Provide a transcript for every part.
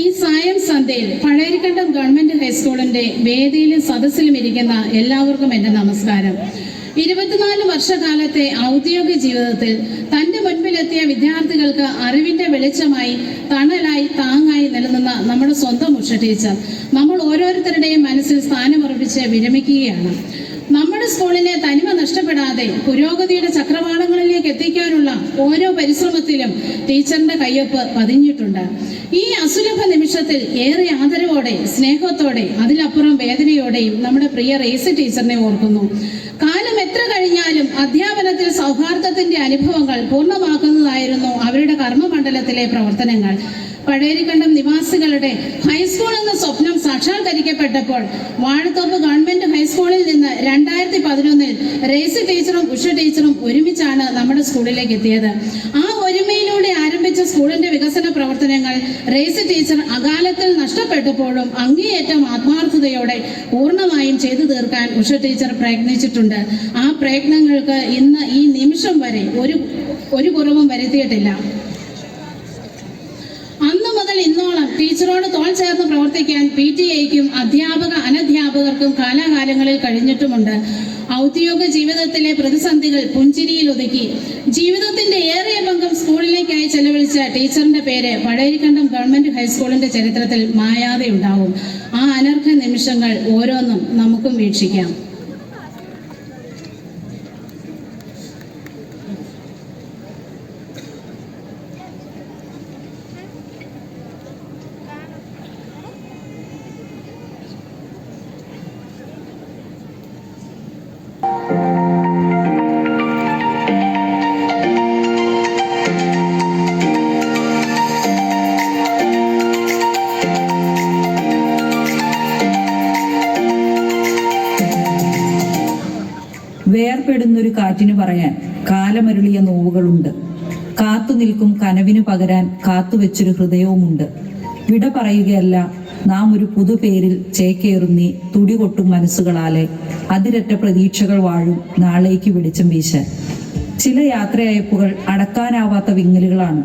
ഈ സായം സന്ധ്യയിൽ പഴയരിക്കണ്ടം ഗവൺമെന്റ് ഹൈസ്കൂളിന്റെ വേദിയിലും സദസ്സിലും ഇരിക്കുന്ന എല്ലാവർക്കും എന്റെ നമസ്കാരം. ഇരുപത്തിനാല് വർഷകാലത്തെ ഔദ്യോഗിക ജീവിതത്തിൽ തന്റെ മുൻപിലെത്തിയ വിദ്യാർത്ഥികൾക്ക് അറിവിന്റെ വെളിച്ചമായി തണലായി താങ്ങായി നിലനിന്ന നമ്മുടെ സ്വന്തം ഉഷ ടീച്ചർ നമ്മൾ ഓരോരുത്തരുടെയും മനസ്സിൽ സ്ഥാനമുറപ്പിച്ച് വിരമിക്കുകയാണ്. നമ്മുടെ സ്കൂളിനെ തനിമ നഷ്ടപ്പെടാതെ പുരോഗതിയുടെ ചക്രവാളങ്ങളിലേക്ക് എത്തിക്കാനുള്ള ഓരോ പരിശ്രമത്തിലും ടീച്ചറിന്റെ കയ്യൊപ്പ് പതിഞ്ഞിട്ടുണ്ട്. ഈ അസുലഭ നിമിഷത്തിൽ ഏറെ ആദരവോടെ സ്നേഹത്തോടെ അതിലപ്പുറം വേദനയോടെയും നമ്മുടെ പ്രിയ റേസ് ടീച്ചറിനെ ഓർക്കുന്നു. കാലം എത്ര കഴിഞ്ഞാലും അധ്യാപനത്തിൽ സൗഹാർദ്ദത്തിന്റെ അനുഭവങ്ങൾ പൂർണമാക്കുന്നതായിരുന്നു അവരുടെ കർമ്മമണ്ഡലത്തിലെ പ്രവർത്തനങ്ങൾ. പഴയരിക്കണ്ടം നിവാസികളുടെ ഹൈസ്കൂൾ എന്ന സ്വപ്നം സാക്ഷാത്കരിക്കപ്പെട്ടപ്പോൾ വാഴത്തോപ്പ് ഗവൺമെന്റ് ഹൈസ്കൂളിൽ നിന്ന് രണ്ടായിരത്തി പതിനൊന്നിൽ റേസ് ടീച്ചറും ഉഷ ടീച്ചറും ഒരുമിച്ചാണ് നമ്മുടെ സ്കൂളിലേക്ക് എത്തിയത്. ആ ഒരുമയിലൂടെ ആരംഭിച്ച സ്കൂളിന്റെ വികസന പ്രവർത്തനങ്ങൾ റേസ് ടീച്ചർ അകാലത്തിൽ നഷ്ടപ്പെട്ടപ്പോഴും അങ്ങേയറ്റം ആത്മാർത്ഥതയോടെ പൂർണമായും ചെയ്തു തീർക്കാൻ ഉഷ ടീച്ചർ പ്രയത്നിച്ചിട്ടുണ്ട്. ആ പ്രയത്നങ്ങൾക്ക് ഇന്ന് ഈ നിമിഷം വരെ ഒരു ഒരു കുറവും വരുത്തിയിട്ടില്ല. ഇന്നോളം ടീച്ചറോട് തോൾ ചേർന്ന് പ്രവർത്തിക്കാൻ പി ടി എക്കും അധ്യാപക അനധ്യാപകർക്കും കാലാകാലങ്ങളിൽ കഴിഞ്ഞിട്ടുമുണ്ട്. ഔദ്യോഗിക ജീവിതത്തിലെ പ്രതിസന്ധികൾ പുഞ്ചിരിയിൽ ഒതുക്കി. ജീവിതത്തിന്റെ ഏറിയ പങ്കം സ്കൂളിലേക്കായി ചെലവഴിച്ച ടീച്ചറിന്റെ പേര് പഴയരിക്കണ്ടം ഗവൺമെന്റ് ഹൈസ്കൂളിന്റെ ചരിത്രത്തിൽ മായാതെ ഉണ്ടാവും ആ അനർഘ നിമിഷങ്ങൾ ഓരോന്നും നമുക്കും വീക്ഷിക്കാം. കാലമരുളിയ നോവുകളുണ്ട്. കാത്തു നിൽക്കും കനവിനു പകരാൻ കാത്തുവെച്ചൊരു ഹൃദയവുമുണ്ട്. വിട പറയുകയല്ല നാം ഒരു പുതുപേരിൽ ചേക്കേറുന്നീ തുടികൊട്ടും മനസ്സുകളാലെ അതിരറ്റ പ്രതീക്ഷകൾ വാഴും നാളേക്ക് വെളിച്ചം വീശാൻ. ചില യാത്രയയപ്പുകൾ അടക്കാനാവാത്ത വിങ്ങലുകളാണ്.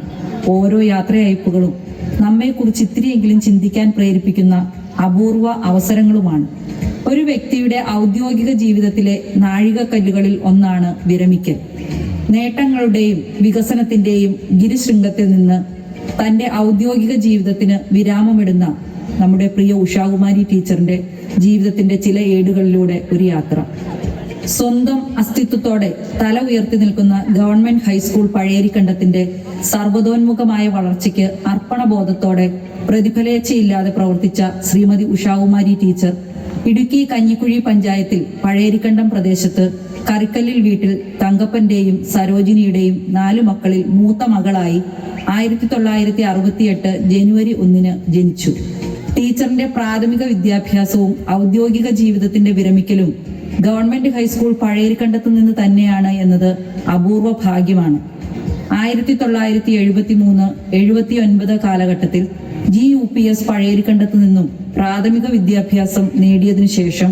ഓരോ യാത്രയയപ്പുകളും നമ്മെക്കുറിച്ച് ഇത്തിരിയെങ്കിലും ചിന്തിക്കാൻ പ്രേരിപ്പിക്കുന്ന അപൂർവ അവസരങ്ങളുമാണ്. ഒരു വ്യക്തിയുടെ ഔദ്യോഗിക ജീവിതത്തിലെ നാഴികക്കല്ലുകളിൽ ഒന്നാണ് വിരമിക്കൽ. നേട്ടങ്ങളുടെയും വികസനത്തിന്റെയും ഗിരിശൃംഗത്തിൽ നിന്ന് തന്റെ ഔദ്യോഗിക ജീവിതത്തിന് വിരാമമിടുന്ന നമ്മുടെ പ്രിയ ഉഷാകുമാരി ടീച്ചറിന്റെ ജീവിതത്തിന്റെ ചില ഏടുകളിലൂടെ ഒരു യാത്ര. സ്വന്തം അസ്തിത്വത്തോടെ തല ഉയർത്തി നിൽക്കുന്ന ഗവൺമെന്റ് ഹൈസ്കൂൾ പഴയരിക്കണ്ടത്തിന്റെ സർവതോന്മുഖമായ വളർച്ചയ്ക്ക് അർപ്പണബോധത്തോടെ പ്രതിഫലേച്ഛയില്ലാതെ പ്രവർത്തിച്ച ശ്രീമതി ഉഷാകുമാരി ടീച്ചർ ഇടുക്കി കഞ്ഞിക്കുഴി പഞ്ചായത്തിൽ പഴയരിക്കണ്ടം പ്രദേശത്ത് കറിക്കല്ലിൽ വീട്ടിൽ തങ്കപ്പന്റെയും സരോജിനിയുടെയും നാലു മക്കളിൽ മൂത്ത മകളായി ആയിരത്തി തൊള്ളായിരത്തി അറുപത്തിയെട്ട് ജനുവരി ഒന്നിന് ജനിച്ചു. ടീച്ചറിന്റെ പ്രാഥമിക വിദ്യാഭ്യാസവും ഔദ്യോഗിക ജീവിതത്തിന്റെ വിരമിക്കലും ഗവൺമെന്റ് ഹൈസ്കൂൾ പഴയരിക്കണ്ടത്തു നിന്ന് തന്നെയാണ് എന്നത് അപൂർവ ഭാഗ്യമാണ്. ആയിരത്തി തൊള്ളായിരത്തി എഴുപത്തി മൂന്ന് എഴുപത്തി ഒൻപത് കാലഘട്ടത്തിൽ ജി യു പി എസ് പഴയരിക്കണ്ടത്തു നിന്നും പ്രാഥമിക വിദ്യാഭ്യാസം നേടിയതിനു ശേഷം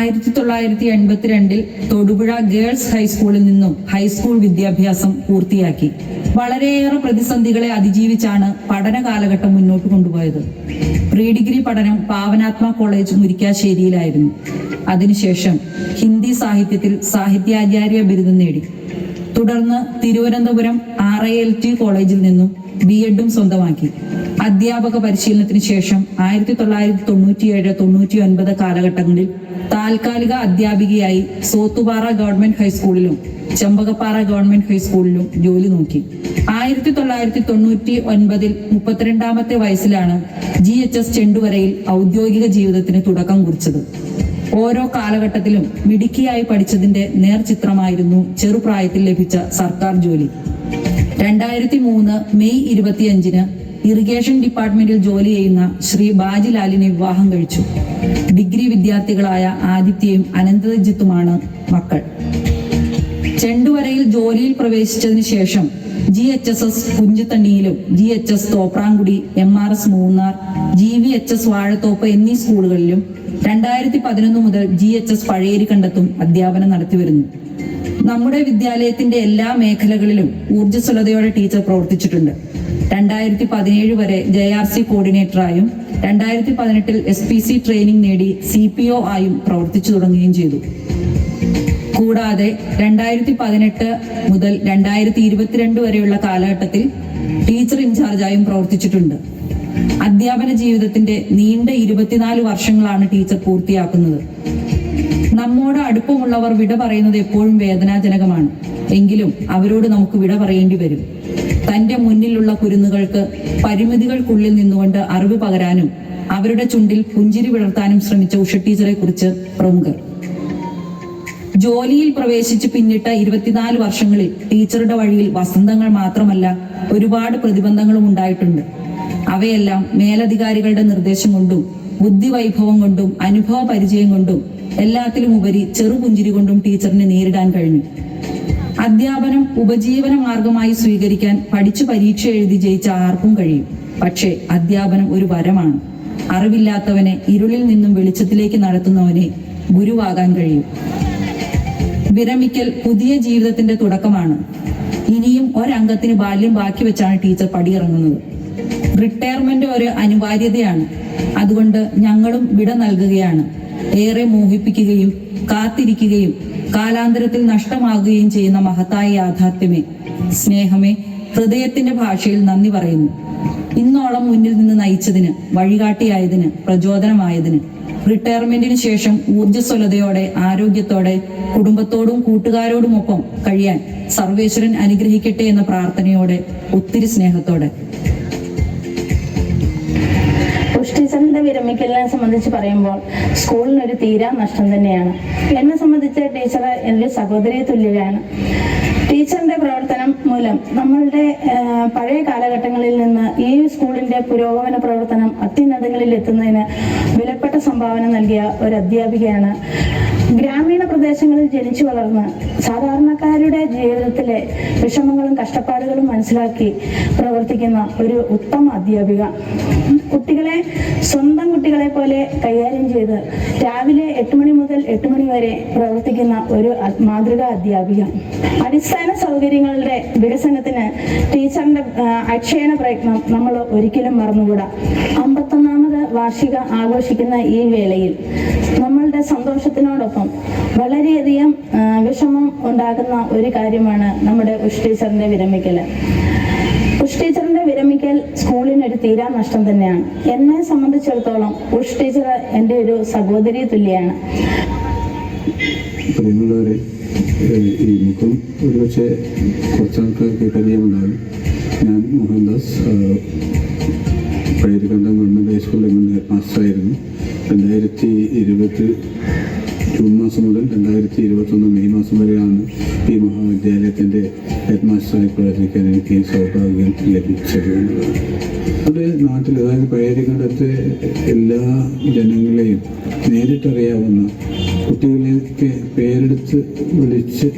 ആയിരത്തി തൊള്ളായിരത്തി എൺപത്തിരണ്ടിൽ തൊടുപുഴ ഗേൾസ് ഹൈസ്കൂളിൽ നിന്നും ഹൈസ്കൂൾ വിദ്യാഭ്യാസം പൂർത്തിയാക്കി. വളരെയേറെ പ്രതിസന്ധികളെ അതിജീവിച്ചാണ് പഠന കാലഘട്ടം മുന്നോട്ട് കൊണ്ടുപോയത്. പ്രീ ഡിഗ്രി പഠനം പാവനാത്മ കോളേജ് മുരിക്കാശ്ശേരിയിലായിരുന്നു. അതിനുശേഷം ഹിന്ദി സാഹിത്യത്തിൽ സാഹിത്യാചാര്യ ബിരുദം നേടി. തുടർന്ന് Thiruvananthapuram R I L T കോളേജിൽ നിന്നും ബി എഡും സ്വന്തമാക്കി. അധ്യാപക പരിശീലനത്തിന് ശേഷം ആയിരത്തി തൊള്ളായിരത്തി തൊണ്ണൂറ്റിയേഴ് തൊണ്ണൂറ്റി ഒൻപത് കാലഘട്ടങ്ങളിൽ താൽക്കാലിക അധ്യാപികയായി സോത്തുപാറ ഗവൺമെന്റ് ഹൈസ്കൂളിലും ചെമ്പകപ്പാറ ഗവൺമെന്റ് ഹൈസ്കൂളിലും ജോലി നോക്കി. ആയിരത്തി തൊള്ളായിരത്തി തൊണ്ണൂറ്റി ഒൻപതിൽ മുപ്പത്തിരണ്ടാമത്തെ വയസ്സിലാണ് ജി എച്ച് എസ് ചെണ്ടുവരയിൽ ഔദ്യോഗിക ജീവിതത്തിന് തുടക്കം കുറിച്ചത്. ഓരോ കാലഘട്ടത്തിലും മിടുക്കിയായി പഠിച്ചതിന്റെ നേർചിത്രമായിരുന്നു ചെറുപ്രായത്തിൽ ലഭിച്ച സർക്കാർ ജോലി. രണ്ടായിരത്തി മൂന്ന് മെയ് ഇരുപത്തിയഞ്ചിന് ഇറിഗേഷൻ ഡിപ്പാർട്ട്മെന്റിൽ ജോലി ചെയ്യുന്ന ശ്രീ ബാജിലാലിനെ വിവാഹം കഴിച്ചു. ഡിഗ്രി വിദ്യാർത്ഥികളായ ആദിത്യയും അനന്തജിത്തുമാണ് മക്കൾ. ചെണ്ടുവരയിൽ ജോലിയിൽ പ്രവേശിച്ചതിന് ശേഷം G H S S കുഞ്ചിത്തണ്ണിയിലും G H S Thopramkudi M R S Munnar G V H S Vazhathoppu എന്നീ സ്കൂളുകളിലും രണ്ടായിരത്തി പതിനൊന്ന് മുതൽ ജി എച്ച് എസ് പഴയേരിക്കണ്ടത്തും അധ്യാപനം നടത്തിവരുന്നു നമ്മുടെ വിദ്യാലയത്തിന്റെ എല്ലാ മേഖലകളിലും ഊർജസ്വലതയോടെ ടീച്ചർ പ്രവർത്തിച്ചിട്ടുണ്ട്. രണ്ടായിരത്തി പതിനേഴ് വരെ ജെ ആർ സി കോർഡിനേറ്ററായും രണ്ടായിരത്തി പതിനെട്ടിൽ എസ് പി സി ട്രെയിനിങ് നേടി സി പി ഒ ആയും പ്രവർത്തിച്ചു തുടങ്ങുകയും ചെയ്തു. കൂടാതെ രണ്ടായിരത്തി പതിനെട്ട് മുതൽ രണ്ടായിരത്തി ഇരുപത്തിരണ്ട് വരെയുള്ള കാലഘട്ടത്തിൽ ടീച്ചർ ഇൻചാർജായും പ്രവർത്തിച്ചിട്ടുണ്ട്. അധ്യാപന ജീവിതത്തിന്റെ നീണ്ട ഇരുപത്തിനാല് വർഷങ്ങളാണ് ടീച്ചർ പൂർത്തിയാക്കുന്നത്. നമ്മോട് അടുപ്പമുള്ളവർ വിട പറയുന്നത് എപ്പോഴും വേദനാജനകമാണ്. എങ്കിലും അവരോട് നമുക്ക് വിട പറയേണ്ടി വരും. തന്റെ മുന്നിലുള്ള കുരുന്നുകൾക്ക് പരിമിതികൾക്കുള്ളിൽ നിന്നുകൊണ്ട് അറിവ് പകരാനും അവരുടെ ചുണ്ടിൽ പുഞ്ചിരി വിളർത്താനും ശ്രമിച്ച ഉഷ ടീച്ചറെ കുറിച്ച് പ്രമുഖർ. ജോലിയിൽ പ്രവേശിച്ച് പിന്നിട്ട ഇരുപത്തിനാല് വർഷങ്ങളിൽ ടീച്ചറുടെ വഴിയിൽ വസന്തങ്ങൾ മാത്രമല്ല ഒരുപാട് പ്രതിബന്ധങ്ങളും ഉണ്ടായിട്ടുണ്ട്. അവയെല്ലാം മേലധികാരികളുടെ നിർദ്ദേശം കൊണ്ടും ബുദ്ധിവൈഭവം കൊണ്ടും അനുഭവ പരിചയം കൊണ്ടും എല്ലാത്തിലും ഉപരി ചെറുപുഞ്ചിരി കൊണ്ടും ടീച്ചറിനെ നേരിടാൻ കഴിഞ്ഞു. അധ്യാപനം ഉപജീവന മാർഗമായി സ്വീകരിക്കാൻ പഠിച്ചു പരീക്ഷ എഴുതി ജയിച്ച ആർക്കും കഴിയും. പക്ഷേ അധ്യാപനം ഒരു വരമാണ്. അറിവില്ലാത്തവനെ ഇരുളിൽ നിന്നും വെളിച്ചത്തിലേക്ക് നടത്തുന്നവനെ ഗുരുവാകാൻ കഴിയും. വിരമിക്കൽ പുതിയ ജീവിതത്തിന്റെ തുടക്കമാണ്. ഇനിയും ഒരംഗത്തിന് ബാല്യം ബാക്കി വെച്ചാണ് ടീച്ചർ പടിയിറങ്ങുന്നത്. റിട്ടയർമെന്റ് ഒരു അനിവാര്യതയാണ്. അതുകൊണ്ട് ഞങ്ങളും വിട നൽകുകയാണ്. ഏറെ മോഹിപ്പിക്കുകയും കാത്തിരിക്കുകയും കാലാന്തരത്തിൽ നഷ്ടമാകുകയും ചെയ്യുന്ന മഹത്തായ യാഥാർത്ഥ്യമേ. സ്നേഹമേ ഹൃദയത്തിന്റെ ഭാഷയിൽ നന്ദി പറയുന്നു. ഇന്നോളം മുന്നിൽ നിന്ന് നയിച്ചതിന് വഴികാട്ടിയായതിന് പ്രചോദനമായതിന് റിട്ടയർമെന്റിന് ശേഷം ഊർജസ്വലതയോടെ ആരോഗ്യത്തോടെ കുടുംബത്തോടും കൂട്ടുകാരോടുമൊപ്പം കഴിയാൻ സർവേശ്വരൻ അനുഗ്രഹിക്കട്ടെ എന്ന പ്രാർത്ഥനയോടെ ഒത്തിരി സ്നേഹത്തോടെ. വിരമിക്കലിനെ സംബന്ധിച്ച് പറയുമ്പോൾ സ്കൂളിനൊരു തീരാ നഷ്ടം തന്നെയാണ്. എന്നെ സംബന്ധിച്ച് ടീച്ചർ എന്റെ സഹോദരി തുല്യരാണ്. ടീച്ചറിന്റെ പ്രവർത്തനം മൂലം നമ്മളുടെ പഴയ കാലഘട്ടങ്ങളിൽ നിന്ന് ഈ സ്കൂളിന്റെ പുരോഗമന പ്രവർത്തനം അത്യുന്നതങ്ങളിൽ എത്തുന്നതിന് വിലപ്പെട്ട സംഭാവന നൽകിയ ഒരു അധ്യാപികയാണ്. ഗ്രാമീണ പ്രദേശങ്ങളിൽ ജനിച്ചു വളർന്ന് സാധാരണക്കാരുടെ ജീവിതത്തിലെ വിഷമങ്ങളും കഷ്ടപ്പാടുകളും മനസ്സിലാക്കി പ്രവർത്തിക്കുന്ന ഒരു ഉത്തമ അധ്യാപിക. കുട്ടികളെ സ്വന്തം കുട്ടികളെ പോലെ കൈകാര്യം ചെയ്ത് രാവിലെ എട്ട് മണി മുതൽ എട്ട് മണി വരെ പ്രവർത്തിക്കുന്ന ഒരു മാതൃകാ അധ്യാപിക. അടിസ്ഥാന സൗകര്യങ്ങളുടെ വികസനത്തിന് ടീച്ചറിന്റെ അക്ഷയണ പ്രയത്നം നമ്മൾ ഒരിക്കലും മറന്നുകൂടാ. അമ്പത്തൊന്നാമത് വാർഷിക ആഘോഷിക്കുന്ന ഈ വേളയിൽ നമ്മളുടെ സന്തോഷത്തിനോടൊപ്പം വളരെയധികം വിഷമം ഉണ്ടാകുന്ന ഒരു കാര്യമാണ് നമ്മുടെ ഉഷ് ടീച്ചറിന്റെ വിരമിക്കൽ. ഉഷ് ടീച്ചറിന്റെ വിരമിക്കൽ സ്കൂളിന് ഒരു തീരാ നഷ്ടം തന്നെയാണ്. എന്നെ സംബന്ധിച്ചിടത്തോളം ഉഷ് ടീച്ചർ എന്റെ ഒരു സഹോദരി തുല്യാണ്. പ്രിയമുള്ളവരെ ഈ മുഖം ഒരുപക്ഷെ കുറച്ചാൾക്കാർക്ക് പരിചയമുണ്ടാകും. ഞാൻ മോഹൻദാസ് ഏഹ് പഴയരിക്കണ്ടം ഗവൺമെന്റ് ഹൈസ്കൂളിൽ ഹെഡ് മാസ്റ്ററായിരുന്നു രണ്ടായിരത്തി ഇരുപത്തി ജൂൺ മാസം മുതൽ രണ്ടായിരത്തി ഇരുപത്തൊന്ന് മെയ് മാസം വരെയാണ് ഈ മഹാവിദ്യാലയത്തിന്റെ ഹെഡ് മാസ്റ്ററായി പ്രവർത്തിക്കാൻ എനിക്ക് സൗഭാഗ്യം ലഭിച്ചത്. നമ്മുടെ നാട്ടിൽ അതായത് പഴയരിക്കണ്ടത്തെ എല്ലാ ജനങ്ങളെയും നേരിട്ടറിയാവുന്ന കുട്ടികളിലേക്ക് പേരെടുത്ത് വിളിച്ച്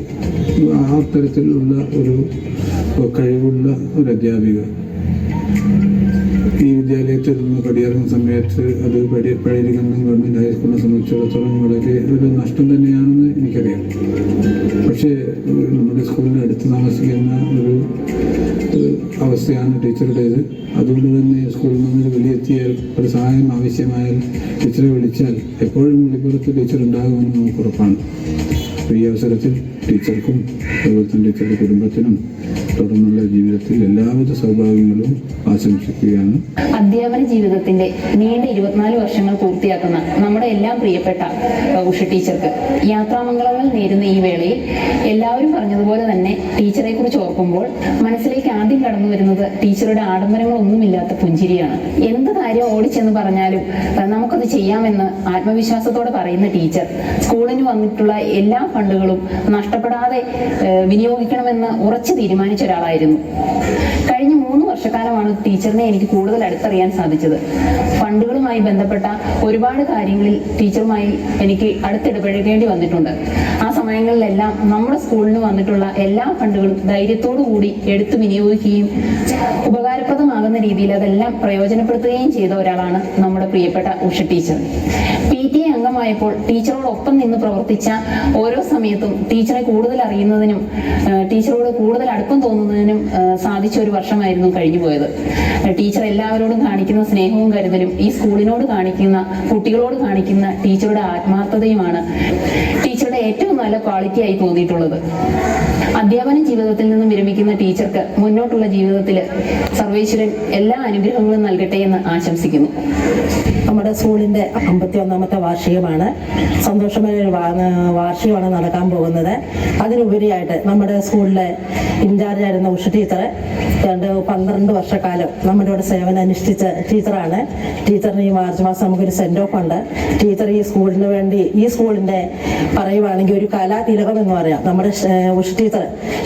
ആ തരത്തിലുള്ള ഒരു കഴിവുള്ള ഒരു അധ്യാപിക ഈ വിദ്യാലയത്തിൽ നിന്ന് പടിയിറങ്ങുന്ന സമയത്ത് അത് പടി പഴയ ഗവൺമെന്റ് ഹൈസ്കൂളിനെ സംബന്ധിച്ചിടത്തോളം വളരെ ഒരു നഷ്ടം തന്നെയാണെന്ന് എനിക്കറിയാം. പക്ഷേ നമ്മുടെ സ്കൂളിന് അടുത്ത് താമസിക്കുന്ന ഒരു അവസ്ഥയാണ് ടീച്ചറുടേത്. അതുകൊണ്ട് തന്നെ സ്കൂളിൽ നിന്ന് വെളിയെത്തിയാൽ ഒരു സഹായം ആവശ്യമായാൽ ടീച്ചറെ വിളിച്ചാൽ എപ്പോഴും വിളിപ്പുറത്ത് ടീച്ചർ ഉണ്ടാകുമെന്ന് നമുക്ക് ഉറപ്പാണ്. ഈ അവസരത്തിൽ ടീച്ചർക്കും അതുപോലെ തന്നെ ടീച്ചറുടെ കുടുംബത്തിനും തുടർന്നുള്ള ജീവിതത്തിൽ എല്ലാവിധ സൗഭാഗ്യങ്ങളും ആശംസിക്കുകയാണ്. അധ്യാപന ജീവിതത്തിന്റെ നീണ്ട ഇരുപത്തിനാല് വർഷങ്ങൾ പൂർത്തിയാക്കുന്ന നമ്മുടെ എല്ലാം പ്രിയപ്പെട്ട ഉഷ ടീച്ചർക്ക്. യാത്രാമംഗളങ്ങൾ നേരുന്ന ഈ വേളയിൽ എല്ലാവരും പറഞ്ഞതുപോലെ തന്നെ ടീച്ചറെ കുറിച്ച് ഓർക്കുമ്പോൾ മനസ്സിലേക്ക് ആദ്യം കടന്നു വരുന്നത് ടീച്ചറുടെ ആഡംബരങ്ങളൊന്നുമില്ലാത്ത പുഞ്ചിരിയാണ്. എന്ത് കാര്യം ഓടിച്ചെന്ന് പറഞ്ഞാലും നമുക്കത് ചെയ്യാമെന്ന് ആത്മവിശ്വാസത്തോടെ പറയുന്ന ടീച്ചർ സ്കൂളിന് വന്നിട്ടുള്ള എല്ലാ ഫണ്ടുകളും നഷ്ടപ്പെടാതെ വിനിയോഗിക്കണമെന്ന് ഉറച്ചു തീരുമാനിച്ച ഒരാളായിരുന്നു. കഴിഞ്ഞ മൂന്ന് വർഷക്കാലമാണ് ടീച്ചറിനെ എനിക്ക് കൂടുതൽ അടുത്തറിയാൻ സാധിച്ചത്. ഫണ്ടുകളുമായി ബന്ധപ്പെട്ട ഒരുപാട് കാര്യങ്ങളിൽ ടീച്ചറുമായി എനിക്ക് അടുത്തിടപഴകേണ്ടി വന്നിട്ടുണ്ട്. സമയങ്ങളിലെല്ലാം നമ്മുടെ സ്കൂളിന് വന്നിട്ടുള്ള എല്ലാ ഫണ്ടുകളും ധൈര്യത്തോടു കൂടി എടുത്തു വിനിയോഗിക്കുകയും ഉപകാരപ്രദമാകുന്ന രീതിയിൽ അതെല്ലാം പ്രയോജനപ്പെടുത്തുകയും ചെയ്ത ഒരാളാണ് നമ്മുടെ പ്രിയപ്പെട്ട Usha teacher. P T A അംഗമായപ്പോൾ ടീച്ചറോടൊപ്പം നിന്ന് പ്രവർത്തിച്ച ഓരോ സമയത്തും ടീച്ചറെ കൂടുതൽ അറിയുന്നതിനും ടീച്ചറോട് കൂടുതൽ അടുപ്പം തോന്നുന്നതിനും സാധിച്ച ഒരു വർഷമായിരുന്നു കഴിഞ്ഞു പോയത്. ടീച്ചർ എല്ലാവരോടും കാണിക്കുന്ന സ്നേഹവും കരുതലും ഈ സ്കൂളിനോട് കാണിക്കുന്ന കുട്ടികളോട് കാണിക്കുന്ന ടീച്ചറുടെ ആത്മാർത്ഥതയുമാണ്. ടീച്ചറുടെ ഏറ്റവും നല്ല ക്വാളിറ്റി ആയി തോന്നിയിട്ടുള്ളത്. അധ്യാപന ജീവിതത്തിൽ നിന്നും വിരമിക്കുന്ന ടീച്ചർക്ക് മുന്നോട്ടുള്ള ജീവിതത്തിൽ സർവേശ്വരൻ എല്ലാ അനുഗ്രഹങ്ങളും നൽകട്ടെ എന്ന് ആശംസിക്കുന്നു. നമ്മുടെ സ്കൂളിന്റെ അമ്പത്തി ഒന്നാമത്തെ വാർഷികമാണ്. സന്തോഷമായ ഒരു വാർഷികമാണ് നടക്കാൻ പോകുന്നത്. അതിനുപരിയായിട്ട് നമ്മുടെ സ്കൂളിലെ ഇൻചാർജായിരുന്ന ഉഷ ടീച്ചർ രണ്ട് പന്ത്രണ്ട് വർഷക്കാലം നമ്മുടെ ഇവിടെ സേവനം അനുഷ്ഠിച്ച ടീച്ചറാണ് ടീച്ചറിന് ഈ മാർച്ച് മാസം നമുക്കൊരു സെൻഡ് ഓഫ് ഉണ്ട്. ടീച്ചർ ഈ സ്കൂളിന് വേണ്ടി ഈ സ്കൂളിന്റെ പറയുവാണെങ്കിൽ ഒരു കലാതിലകം എന്ന് പറയാം. നമ്മുടെ ഉഷ ടീച്ചർ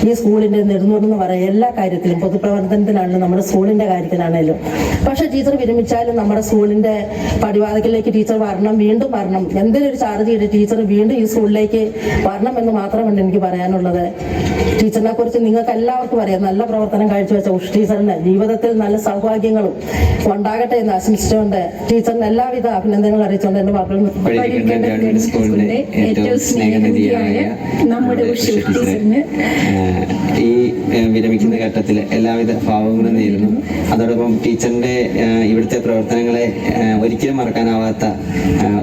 ഈ സ്കൂളിന്റെ നെടുന്നൂറെന്ന് പറയാം എല്ലാ കാര്യത്തിലും. പൊതുപ്രവർത്തനത്തിലാണെങ്കിലും നമ്മുടെ സ്കൂളിന്റെ കാര്യത്തിലാണെങ്കിലും പക്ഷെ ടീച്ചർ വിരമിച്ചാലും നമ്മുടെ സ്കൂളിന്റെ പടിവാതിക്കലേക്ക് ടീച്ചർ വരണം വീണ്ടും വരണം. എന്തെങ്കിലും ഒരു ചാർജ് ചെയ്ത് ടീച്ചർ വീണ്ടും ഈ സ്കൂളിലേക്ക് വരണം എന്ന് മാത്രമാണ് എനിക്ക് പറയാനുള്ളത്. ടീച്ചറിനെ കുറിച്ച് നിങ്ങൾക്ക് എല്ലാവർക്കും അറിയാം. നല്ല പ്രവർത്തനം കാഴ്ചവെച്ച ഉഷ് ടീച്ചറിന് ജീവിതത്തിൽ നല്ല സൗഭാഗ്യങ്ങളും ഉണ്ടാകട്ടെ എന്ന് ആശംസിച്ചുകൊണ്ട് ടീച്ചറിന് എല്ലാവിധ അഭിനന്ദനങ്ങളും അറിയിച്ചുകൊണ്ട് എന്റെ വാക്കുകൾ ഏറ്റവും സ്നേഹനിധിയായ നമ്മുടെ ടീച്ചറിന്. ഈ വിരമിക്കുന്ന ഘട്ടത്തിൽ എല്ലാവിധ ഭാവങ്ങളും നേരുന്നു അതോടൊപ്പം ടീച്ചറിന്റെ ഇവിടുത്തെ പ്രവർത്തനങ്ങളെ ഒരിക്കലും മറക്കാനാവാത്ത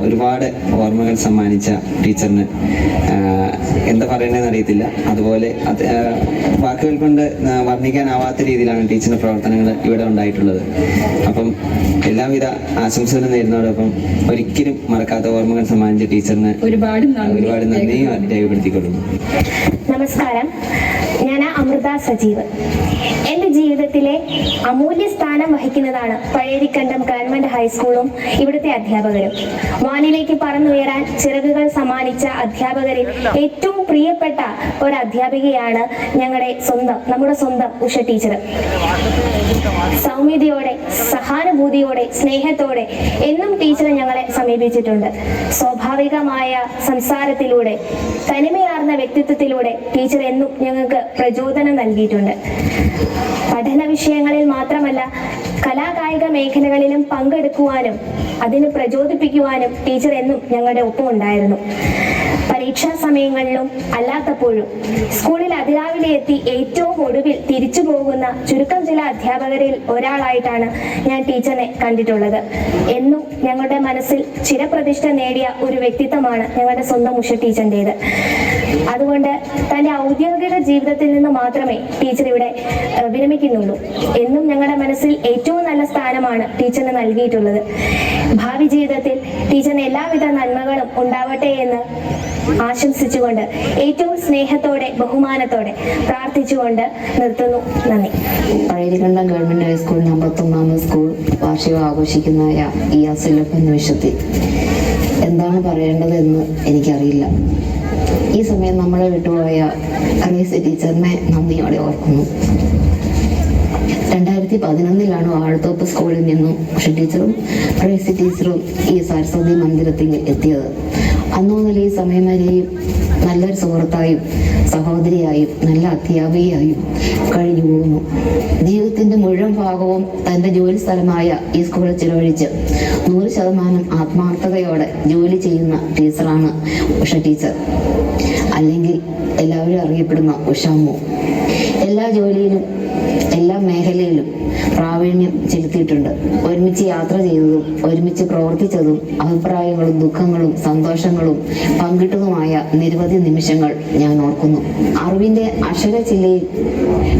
ഒരുപാട് ഓർമ്മകൾ സമ്മാനിച്ച ടീച്ചറിന്. എന്താ പറയണതെന്ന് അറിയത്തില്ല. അതുപോലെ അത് വാക്കുകൾ കൊണ്ട് വർണിക്കാനാവാത്ത രീതിയിലാണ് ടീച്ചറിന്റെ പ്രവർത്തനങ്ങൾ ഇവിടെ ഉണ്ടായിട്ടുള്ളത്. അപ്പം എല്ലാവിധ ആശംസകളും നേരുന്നതോടൊപ്പം ഒരിക്കലും മറക്കാത്ത ഓർമ്മകൾ സമ്മാനിച്ച ടീച്ചറിന് ഒരുപാട് ഒരുപാട് നന്ദിയും രേഖപ്പെടുത്തിക്കൊള്ളുന്നു. നമസ്കാരം. ഞാൻ അമൃത സജീവ്. എന്റെ ജീവിതത്തിലെ അമൂല്യ സ്ഥാനം വഹിക്കുന്നതാണ് പഴയരിക്കണ്ടം ഗവൺമെന്റ് ഹൈസ്കൂളും ഇവിടുത്തെ അധ്യാപകരും. വാനിലേക്ക് പറന്നുയരാൻ ചിറകുകൾ സമ്മാനിച്ച അധ്യാപകരിൽ ഏറ്റവും പ്രിയപ്പെട്ട ഒരു അധ്യാപികയാണ് ഞങ്ങളുടെ സ്വന്തം നമ്മുടെ സ്വന്തം ഉഷ ടീച്ചർ സൗമ്യതയോടെ സഹാനുഭൂതിയോടെ സ്നേഹത്തോടെ എന്നും ടീച്ചർ ഞങ്ങളെ സമീപിച്ചിട്ടുണ്ട്. സ്വാഭാവികമായ സംസാരത്തിലൂടെ തനിമയാർന്ന വ്യക്തിത്വത്തിലൂടെ ടീച്ചർ എന്നും ഞങ്ങൾക്ക് പ്രചോദനം നൽകിയിട്ടുണ്ട്. പഠന വിഷയങ്ങളിൽ മാത്രമല്ല കലാകായിക മേഖലകളിലും പങ്കെടുക്കുവാനും അതിന് പ്രചോദിപ്പിക്കുവാനും ടീച്ചർ എന്നും ഞങ്ങളുടെ ഒപ്പം ഉണ്ടായിരുന്നു. പരീക്ഷാ സമയങ്ങളിലും അല്ലാത്തപ്പോഴും സ്കൂളിൽ അതിരാവിലെ എത്തി ഏറ്റവും ഒടുവിൽ തിരിച്ചു പോകുന്ന ചുരുക്കം ചില അധ്യാപകരിൽ ഒരാളായിട്ടാണ് ഞാൻ ടീച്ചറിനെ കണ്ടിട്ടുള്ളത്. എന്നും ഞങ്ങളുടെ മനസ്സിൽ ചിരപ്രതിഷ്ഠ നേടിയ ഒരു വ്യക്തിത്വമാണ് ഞങ്ങളുടെ സ്വന്തം ഉഷ ടീച്ചറിന്റെത്. അതുകൊണ്ട് തന്റെ ഔദ്യോഗിക ജീവിതത്തിൽ നിന്ന് മാത്രമേ ടീച്ചർ ഇവിടെ വിരമിക്കുന്നുള്ളൂ. എന്നും ഞങ്ങളുടെ മനസ്സിൽ ഏറ്റവും നല്ല സ്ഥാനമാണ് ടീച്ചറിന് നൽകിയിട്ടുള്ളത്. ഭാവി ജീവിതത്തിൽ ടീച്ചറിന് എല്ലാവിധ നന്മകളും ഉണ്ടാവട്ടെ എന്ന് ആശംസിച്ചുകൊണ്ട് ഏറ്റവും സ്നേഹത്തോടെ ബഹുമാനത്തോടെ പ്രാർത്ഥിച്ചുകൊണ്ട് നിർത്തുന്നു. നന്ദി. പഴയരികണ്ടം ഗവൺമെന്റ് ഹൈസ്കൂൾ അമ്പത്തൊന്നാമത് സ്കൂൾ വാർഷികം ആഘോഷിക്കുന്നതായ ഈ അസുലഭ നിമിഷത്തിൽ. എന്താണ് പറയേണ്ടതെന്ന് എനിക്കറിയില്ല. ഈ സമയം നമ്മളെ വിട്ടുപോയ റേസ് ടീച്ചറിനെ നന്ദിയോടെ ഓർക്കുന്നു. രണ്ടായിരത്തി പതിനൊന്നിലാണ് വാഴത്തോപ്പ് സ്കൂളിൽ നിന്നും ടീച്ചറും ടീച്ചറും ഈ സരസ്വതി മന്ദിരത്തിൽ എത്തിയത്. അന്നു മുതൽ ഈ സമയം വരെയും നല്ലൊരു സുഹൃത്തായും സഹോദരിയായും നല്ല അധ്യാപികയായും കഴിഞ്ഞു പോകുന്നു. ജീവിതത്തിന്റെ മുഴുവൻ ഭാഗവും തന്റെ ജോലി സ്ഥലമായ ഈ സ്കൂളിൽ ചിലവഴിച്ച് നൂറ് ശതമാനം ആത്മാർത്ഥതയോടെ ജോലി ചെയ്യുന്ന ടീച്ചറാണ് ഉഷ ടീച്ചർ അല്ലെങ്കിൽ എല്ലാവരും അറിയപ്പെടുന്ന ഉഷാമ്മു എല്ലാ ജോലിയിലും എല്ലാ മേഖലയിലും പ്രാവീണ്യം ചെലുത്തിയിട്ടുണ്ട്. ഒരുമിച്ച് യാത്ര ചെയ്തതും ഒരുമിച്ച് പ്രവർത്തിച്ചതും അഭിപ്രായങ്ങളും ദുഃഖങ്ങളും സന്തോഷങ്ങളും പങ്കിട്ടതുമായ നിരവധി നിമിഷങ്ങൾ ഞാൻ ഓർക്കുന്നു. അറിവിന്റെ അക്ഷര ചില്ലയിൽ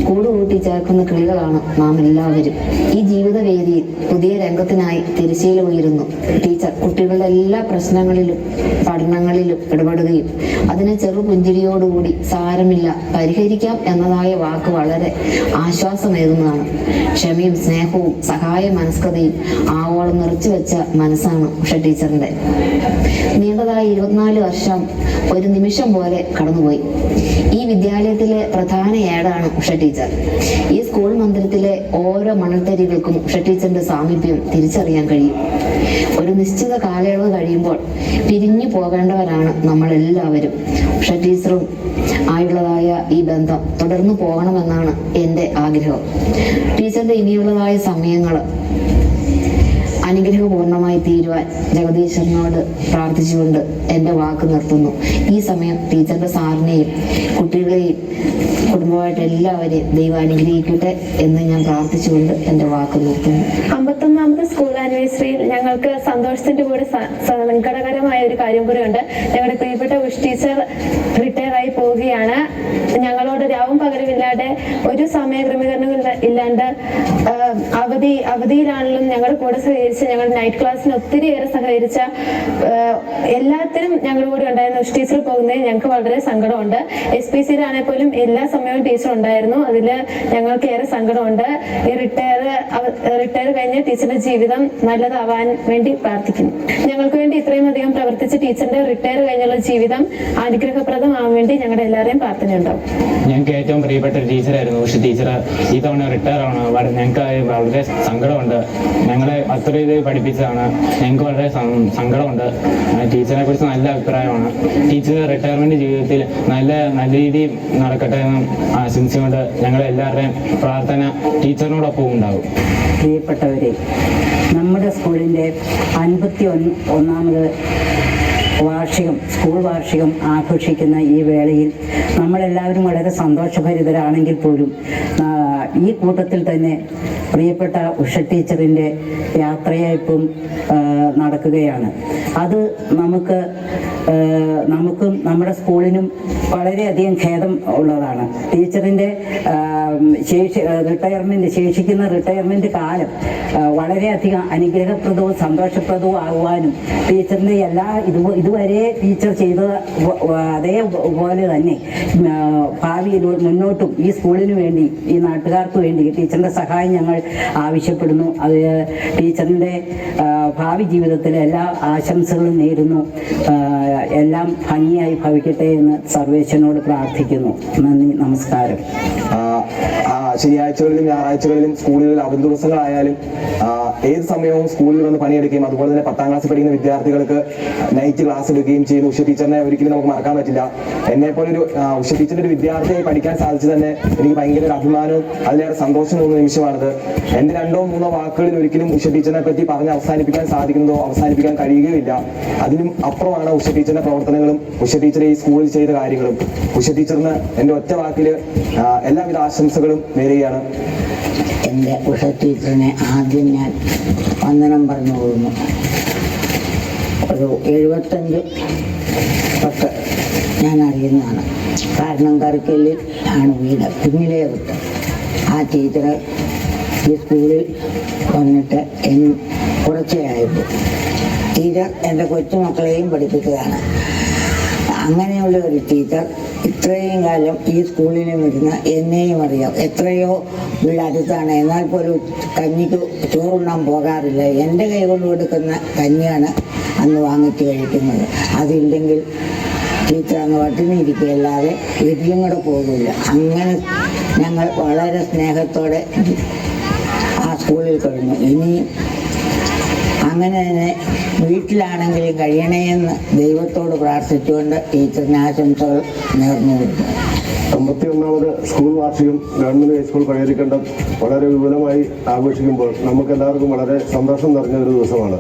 കൂടുകൂട്ടി ചേർക്കുന്ന കിളികളാണ് നാം എല്ലാവരും. ഈ ജീവിതവേദിയിൽ പുതിയ രംഗത്തിനായി തിരശ്ശീല ഉയരുന്നു. ടീച്ചർ കുട്ടികളുടെ എല്ലാ പ്രശ്നങ്ങളിലും പഠനങ്ങളിലും ഇടപെടുകയും അതിനെ ചെറു ചെറുപുഞ്ചിരിയോടുകൂടി സാരമില്ല പരിഹരിക്കാം എന്നതായ വാക്ക് വളരെ ആശ്വാസമേകുന്നതാണ്. ക്ഷമയും സ്നേഹവും സഹായ മനസ്കതയും ആവോളം നിറച്ചു വെച്ച മനസ്സാണ് ഉഷ ടീച്ചറിന്റെ നീണ്ടതായ ഇരുപത്തിനാല് വർഷം ഒരു നിമിഷം പോലെ കടന്നുപോയി. ഈ വിദ്യാലയത്തിലെ പ്രധാന ഏടാണ് ഉഷ ടീച്ചർ. ഈ സ്കൂൾ മന്ദിരത്തിലെ ഓരോ മണൽത്തരികൾക്കും ഉഷ ടീച്ചറിന്റെ സാമീപ്യം തിരിച്ചറിയാൻ കഴിയും. ഒരു നിശ്ചിത കാലയളവ് കഴിയുമ്പോൾ പിരിഞ്ഞു പോകേണ്ടവരാണ് നമ്മളെല്ലാവരും. ഉഷ ടീച്ചറും ആയുള്ളതായ ഈ ബന്ധം തുടർന്നു പോകണമെന്നാണ് എന്റെ ആഗ്രഹം. ടീച്ചറിന്റെ ഇനിയുള്ളതായ സമയങ്ങൾ അനുഗ്രഹപൂർണമായി തീരുവാൻ ജഗദീശ്വരനോട് പ്രാർത്ഥിച്ചുകൊണ്ട് എന്റെ വാക്ക് നിർത്തുന്നു. ഈ സമയം ടീച്ചറിന്റെ സാറിനെയും കുട്ടികളെയും കുടുംബമായിട്ട് എല്ലാവരെയും ദൈവം അനുഗ്രഹിക്കട്ടെ എന്ന് ഞാൻ പ്രാർത്ഥിച്ചുകൊണ്ട് എന്റെ വാക്ക് നിർത്തുന്നു. അമ്പത്തൊന്നാമത് സ്കൂൾ ആനിവേഴ്സറിയിൽ ഞങ്ങൾക്ക് സന്തോഷത്തിന്റെ കൂടെ സങ്കടകരമായ ഒരു കാര്യം കൂടെ ഉണ്ട്. ഞങ്ങളുടെ പ്രിയപ്പെട്ട ഉഷ് ടീച്ചർ റിട്ടയർ ആയി പോവുകയാണ്. ഞങ്ങളോട് രാവും പകരമില്ലാതെ ഒരു സമയ ക്രമീകരണങ്ങൾ ഇല്ലാണ്ട് അവധി അവധിയിലാണെങ്കിലും ഞങ്ങളുടെ കൂടെ സഹകരിച്ച് ഞങ്ങളുടെ നൈറ്റ് ക്ലാസ്സിന് ഒത്തിരിയേറെ സഹകരിച്ച എല്ലാത്തിനും ഞങ്ങളുടെ കൂടെ ഉണ്ടായിരുന്ന. ടീച്ചർ പോകുന്നതിൽ ഞങ്ങൾക്ക് വളരെ സങ്കടമുണ്ട്. എസ് പി സിയിലാണെങ്കിൽ പോലും എല്ലാ സമയവും ടീച്ചർ ഉണ്ടായിരുന്നു. അതിൽ ഞങ്ങൾക്ക് ഏറെ സങ്കടമുണ്ട്. ഈ റിട്ടയർ റിട്ടയർ കഴിഞ്ഞ ടീച്ചറുടെ ജീവിതം നല്ലതാവാൻ വേണ്ടി പ്രാർത്ഥിക്കുന്നു. ഞങ്ങൾക്ക് വേണ്ടി ഇത്രയും അധികം പ്രവർത്തിച്ച ടീച്ചറിന്റെ റിട്ടയർ കഴിഞ്ഞുള്ള ജീവിതം അനുഗ്രഹപ്രദമാവാൻ വേണ്ടി ഞങ്ങളുടെ എല്ലാവരെയും പ്രാർത്ഥനയുണ്ടാവും. ഞങ്ങൾക്ക് ഏറ്റവും പ്രിയപ്പെട്ട ഒരു ടീച്ചറായിരുന്നു ഉഷ ടീച്ചർ ഈ തവണ റിട്ടയർ ആണ് ഞങ്ങൾക്ക് വളരെ സങ്കടമുണ്ട്. ഞങ്ങളെ അത്ര ഇത് പഠിപ്പിച്ചതാണ്. ഞങ്ങൾക്ക് വളരെ സങ്കടമുണ്ട്. ടീച്ചറെ കുറിച്ച് നല്ല അഭിപ്രായമാണ്. ടീച്ചർ റിട്ടയർമെന്റ് ജീവിതത്തിൽ നല്ല നല്ല രീതിയിൽ നടക്കട്ടെ എന്ന് ആശംസിച്ചുകൊണ്ട് ഞങ്ങൾ എല്ലാവരുടെയും പ്രാർത്ഥന ടീച്ചറിനോടൊപ്പം ഉണ്ടാവും പ്രിയപ്പെട്ടവരെ നമ്മുടെ സ്കൂളിന്റെ അൻപത്തി ഒന്ന് ഒന്നാമത് വാർഷികം സ്കൂൾ വാർഷികം ആഘോഷിക്കുന്ന ഈ വേളയിൽ നമ്മളെല്ലാവരും വളരെ സന്തോഷഭരിതരാണെങ്കിൽ പോലും ഈ കൂട്ടത്തിൽ തന്നെ പ്രിയപ്പെട്ട ഉഷ ടീച്ചറിന്റെ യാത്രയയപ്പും നടക്കുകയാണ്. അത് നമുക്ക് നമുക്കും നമ്മുടെ സ്കൂളിനും വളരെയധികം ഖേദം ഉള്ളതാണ്. ടീച്ചറിന്റെ ശേഷി റിട്ടയർമെന്റ് ശേഷിക്കുന്ന റിട്ടയർമെന്റ് കാലം വളരെയധികം അനുഗ്രഹപ്രദവും സന്തോഷപ്രദവും ആകുവാനും ടീച്ചറിന്റെ എല്ലാ ഇത് ഇതുവരെ ടീച്ചർ ചെയ്ത അതേപോലെ തന്നെ ഭാവിയിൽ മുന്നോട്ടും ഈ സ്കൂളിന് വേണ്ടി ഈ നാട്ടുകാർക്ക് വേണ്ടി ടീച്ചറിന്റെ സഹായം ഞങ്ങൾ ആവശ്യപ്പെടുന്നു. അത് ടീച്ചറിന്റെ ഭാവി ജീവിതത്തിലെ എല്ലാ ആശംസകളും നേരുന്നു. എല്ലാം ഭംഗിയായി ഭവിക്കട്ടെ എന്ന് സർവേശ്വരനോട് പ്രാർത്ഥിക്കുന്നു. നന്ദി നമസ്കാരം. ശനിയാഴ്ചകളിലും ഞായറാഴ്ചകളിലും സ്കൂളുകളിൽ അവധി ദിവസങ്ങളായാലും ഏത് സമയവും സ്കൂളിൽ വന്ന് പണിയെടുക്കുകയും അതുപോലെ തന്നെ പത്താം ക്ലാസ്സിൽ പഠിക്കുന്ന വിദ്യാർത്ഥികൾക്ക് നൈറ്റ് ക്ലാസ് എടുക്കുകയും ചെയ്യുന്ന ഉഷ ടീച്ചറിനെ ഒരിക്കലും നമുക്ക് മറക്കാൻ പറ്റില്ല. എന്നെ പോലെ ഒരു ഉഷ ടീച്ചറിന്റെ ഒരു വിദ്യാർത്ഥിയായി പഠിക്കാൻ സാധിച്ചു തന്നെ എനിക്ക് ഭയങ്കര ഒരു അഭിമാനവും അതിലേറെ സന്തോഷം തോന്നുന്ന നിമിഷമാണിത്. എന്റെ രണ്ടോ മൂന്നോ വാക്കുകളിൽ ഒരിക്കലും ഉഷ ടീച്ചറിനെ പറ്റി പറഞ്ഞ് അവസാനിപ്പിക്കാൻ സാധിക്കുന്നതോ അവസാനിപ്പിക്കാൻ കഴിയുകയില്ല. അതിനും അപ്പുറമാണ് ഉഷ ടീച്ചറിന്റെ പ്രവർത്തനങ്ങളും ഉഷ ടീച്ചർ ഈ സ്കൂളിൽ ചെയ്ത കാര്യങ്ങളും. ഉഷ ടീച്ചറിന് എന്റെ ഒറ്റ വാക്കിൽ എല്ലാവിധ എല്ലാവിധ ആശംസകളും നേരുകയാണ് എന്റെ ഉഷ ടീച്ചറിനെ ആദ്യം ഞാൻ വന്ദനം പറഞ്ഞു പോകുന്നു ഒരു എഴുപത്തഞ്ച് തൊട്ട് ഞാൻ അറിയുന്നതാണ്. കാരണം കറിക്കല്ലിൽ ആണ് വീട്. കുഞ്ഞിലേ ആ ടീച്ചർ ഈ സ്കൂളിൽ വന്നിട്ട് എൻ കുറച്ചേ ആയിരുന്നു ടീച്ചർ എന്റെ കൊച്ചുമക്കളെയും പഠിപ്പിക്കുകയാണ് അങ്ങനെയുള്ള ഒരു ടീച്ചർ ഇത്രയും കാലം ഈ സ്കൂളിന് വരുന്ന എന്നെയും അറിയാം. എത്രയോ വീട് അടുത്താണ്. എന്നാൽ പോലും കഞ്ഞിക്ക് ചോറുണ്ണാൻ പോകാറില്ല. എന്റെ കൈ കൊണ്ട് കൊടുക്കുന്ന കഞ്ഞിയാണ് അന്ന് വാങ്ങിച്ച് കഴിക്കുന്നത്. അതില്ലെങ്കിൽ ടീച്ചർ അങ്ങ് പട്ടിണി ഇരിക്കുകയല്ലാതെ വീട്ടിലും കൂടെ പോകില്ല അങ്ങനെ ഞങ്ങൾ വളരെ സ്നേഹത്തോടെ ആ സ്കൂളിൽ കഴിഞ്ഞു. ഇനിയും അങ്ങനെ തന്നെ വീട്ടിലാണെങ്കിലും കഴിയണേ എന്ന് ദൈവത്തോട് പ്രാർത്ഥിച്ചുകൊണ്ട് ടീച്ചറിന് ആശംസകൾ നേർന്നു കൊടുക്കുന്നു അമ്പത്തി ഒന്നാമത് സ്കൂൾ വാർഷികം ഗവൺമെന്റ് ഹൈസ്കൂൾ പഴയരിക്കണ്ടം വളരെ വിപുലമായി ആഘോഷിക്കുമ്പോൾ നമുക്ക് എല്ലാവർക്കും വളരെ സന്തോഷം നിറഞ്ഞ ഒരു ദിവസമാണ്.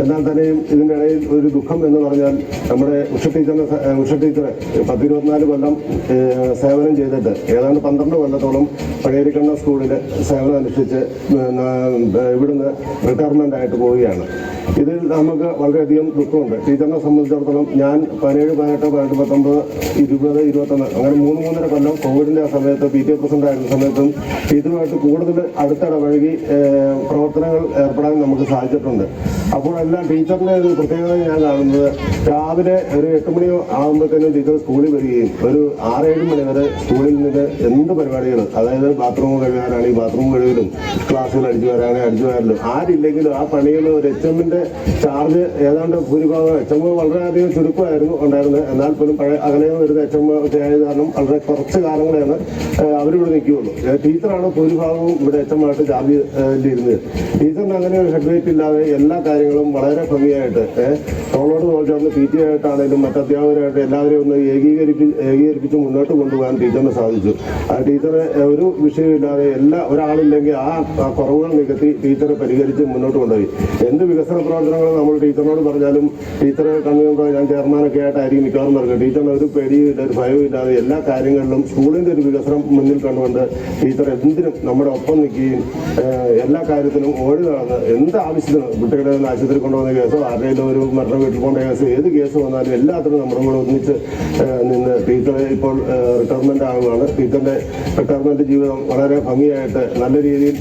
എന്നാൽ തന്നെയും ഇതിന്റെ ഇടയിൽ ഒരു ദുഃഖം എന്ന് പറഞ്ഞാൽ നമ്മുടെ ഉഷ ടീച്ചറിനെ ഉഷ ടീച്ചറെ പത്തിരുപത്തിനാല് കൊല്ലം സേവനം ചെയ്തിട്ട് ഏതാണ്ട് പന്ത്രണ്ട് കൊല്ലത്തോളം പഴയരിക്കണ്ട സ്കൂളിൽ സേവനം അനുഷ്ഠിച്ച് ഇവിടുന്ന് റിട്ടയർമെന്റ് ആയിട്ട് പോവുകയാണ്. ഇതിൽ നമുക്ക് വളരെയധികം ദുഃഖമുണ്ട്. ടീച്ചറിനെ സംബന്ധിച്ചിടത്തോളം ഞാൻ പതിനേഴ് പതിനെട്ട് പതിനെട്ട് പത്തൊമ്പത് ഇരുപത് ഇരുപത്തൊന്ന് അങ്ങനെ മൂന്ന് മൂന്നര കൊല്ലം കോവിഡിന്റെ ആ സമയത്ത് പി ടി എ പ്രസിഡന്റ് ആയിരുന്ന സമയത്തും ടീച്ചറുമായിട്ട് കൂടുതൽ അടുത്തിടപഴകി പ്രവർത്തനങ്ങൾ ഏർപ്പെടാൻ നമുക്ക് സാധിച്ചിട്ടുണ്ട്. അപ്പോഴെല്ലാം ടീച്ചറിന്റെ ഒരു പ്രത്യേകത ഞാൻ കാണുന്നത് രാവിലെ ഒരു എട്ട് മണി ആകുമ്പോഴത്തേനും ടീച്ചർ സ്കൂളിൽ വരികയും ഒരു ആറേഴ് മണി വരെ സ്കൂളിൽ നിന്ന് എന്ത് പരിപാടികൾ അതായത് ബാത്റൂം കഴുകാനാണെങ്കിൽ ബാത്റൂം കഴുകലും ക്ലാസ്സുകൾ അടിച്ചു വരാനാണെങ്കിൽ അടിച്ചു വരാനും ആരില്ലെങ്കിലും ആ പണികൾ ഒരു എച്ച് എമ്മിന്റെ ചാർജ് ചാർജ് ഏതാണ്ട് ഭൂരിഭാഗം എച്ച് എം വളരെയധികം ചുരുക്കമായിരുന്നു ഉണ്ടായിരുന്നത്. എന്നാൽ പോലും പഴയ അകലെ നിന്ന് വരുന്ന എച്ച് എം ആയത് കാരണം വളരെ കുറച്ച് കാലങ്ങളെയാണ് അവരിവിടെ നിൽക്കുകയുള്ളൂ. ടീച്ചറാണ് ഭൂരിഭാഗവും ഇവിടെ എച്ച് എം ആയിട്ട് ചാർജ് ഇരുന്നത് ടീച്ചറിന് അങ്ങനെ ഒരു ഹെഡ് ഇല്ലാതെ എല്ലാ കാര്യങ്ങളും വളരെ ഭംഗിയായിട്ട് തോളോട് തോൾ പി ടി ആയിട്ടാണെങ്കിലും മറ്റ് അധ്യാപകരായിട്ട് എല്ലാവരെയും ഒന്ന് ഏകീകരിപ്പി ഏകീകരിപ്പിച്ച് മുന്നോട്ട് കൊണ്ടുപോകാൻ ടീച്ചറിന് സാധിച്ചു. ആ ടീച്ചറെ ഒരു വിഷയമില്ലാതെ എല്ലാ ഒരാളില്ലെങ്കിൽ ആ കുറവുകൾ നികത്തി ടീച്ചറെ പരിഹരിച്ച് മുന്നോട്ട് കൊണ്ടുപോയി. എന്ത് വികസന പ്രവർത്തനങ്ങൾ നമ്മൾ ടീച്ചറിനോട് പറഞ്ഞാലും ടീച്ചറെ കൺവീനർ ഞാൻ ചെയർമാനൊക്കെ ആയിട്ടായിരിക്കും മിക്കവാറും നടക്കുക ടീച്ചറിന് ഒരു പേടിയില്ല ഒരു ഇല്ലാതെ എല്ലാ കാര്യങ്ങളിലും സ്കൂളിന്റെ ഒരു വികസനം മുന്നിൽ കണ്ടുകൊണ്ട് ടീച്ചർ എന്തിനും നമ്മുടെ ഒപ്പം നിൽക്കുകയും എല്ലാ കാര്യത്തിലും ഓടി നടന്ന് എന്ത് ആവശ്യത്തിനും കുട്ടികളെ ആശുപത്രി കൊണ്ടുപോകുന്ന കേസോ ആരുടെയും ഒരു മരണ വീട്ടിൽ കൊണ്ട കേസോ ഏത് കേസ് വന്നാലും എല്ലാത്തിനും നമ്മുടെ കൂടെ ഒന്നിച്ച് നിന്ന് ടീച്ചറെ ഇപ്പോൾ റിട്ടയർമെന്റ് ആകുകയാണ് ടീച്ചറിന്റെ റിട്ടയർമെന്റ് ജീവിതം വളരെ ഭംഗിയായിട്ട് നല്ല രീതിയിൽ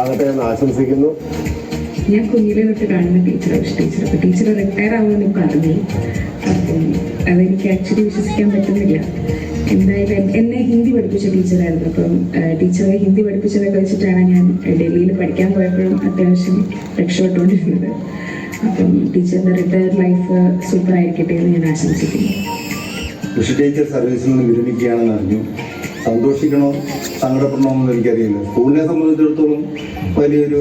ആകട്ടെ എന്ന് ആശംസിക്കുന്നു. ഞാൻ കുഞ്ഞിലെ തൊട്ട് കാണുന്ന ടീച്ചറെ ഉഷ ടീച്ചർ അപ്പോൾ ടീച്ചർ റിട്ടയർ ആവുമെന്ന് പറഞ്ഞു അപ്പം അതെനിക്ക് ആക്ച്വലി വിശ്വസിക്കാൻ പറ്റുന്നില്ല. എന്തായാലും എന്നെ ഹിന്ദി പഠിപ്പിച്ച ടീച്ചറായിരുന്നു. അപ്പം ടീച്ചറെ ഹിന്ദി പഠിപ്പിച്ചതൊക്കെ വെച്ചിട്ടാണ് ഞാൻ ഡൽഹിയിൽ പഠിക്കാൻ പോയപ്പോഴും അത്യാവശ്യം രക്ഷപ്പെട്ടുകൊണ്ടിരുന്നത്. അപ്പം ടീച്ചറിന്റെ റിട്ടയർ ലൈഫ് സൂപ്പർ ആയിരിക്കട്ടെ എന്ന് ഞാൻ ആശംസിക്കുന്നു. ടീച്ചർ സർവീസിൽ നിന്ന് വിരമിക്കുകയാണെന്ന് അറിഞ്ഞു. സന്തോഷിക്കണോ സങ്കടപ്പെടണോ എന്ന് എനിക്കറിയില്ല സ്കൂളിനെ സംബന്ധിച്ചിടത്തോളം വലിയൊരു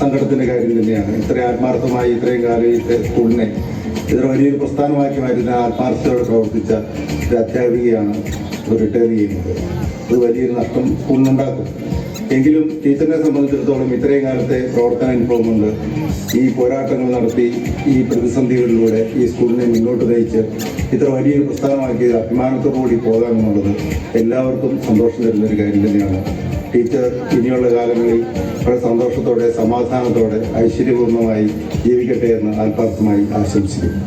സങ്കടത്തിന്റെ കാര്യം തന്നെയാണ്. ഇത്ര ആത്മാർത്ഥമായി ഇത്രയും കാലം ഈ സ്കൂളിനെ ഇത്ര വലിയൊരു പ്രസ്ഥാനമാക്കി മാറ്റുന്ന ആത്മാർത്ഥതയോടെ പ്രവർത്തിച്ച ഒരു അധ്യാപികയാണ് റിട്ടയർ ചെയ്യുന്നത്. അത് വലിയൊരു നഷ്ടം സ്കൂളിനുണ്ടാക്കും. എങ്കിലും ടീച്ചറിനെ സംബന്ധിച്ചിടത്തോളം ഇത്രയും കാലത്തെ പ്രവർത്തന അനുഭവം കൊണ്ട് ഈ പോരാട്ടങ്ങൾ നടത്തി ഈ പ്രതിസന്ധികളിലൂടെ ഈ സ്കൂളിനെ മുന്നോട്ട് നയിച്ച് ഇത്ര വലിയൊരു പ്രസ്ഥാനമാക്കി അഭിമാനത്തോടുകൂടി പോകാമെന്നുള്ളത് എല്ലാവർക്കും സന്തോഷം തരുന്ന ഒരു കാര്യം തന്നെയാണ്. ടീച്ചർ ഇനിയുള്ള കാലങ്ങളിൽ വളരെ സന്തോഷത്തോടെ സമാധാനത്തോടെ ഐശ്വര്യപൂർണമായി ജീവിക്കട്ടെ എന്ന് ആത്മാർത്ഥമായി ആശംസിക്കുന്നു.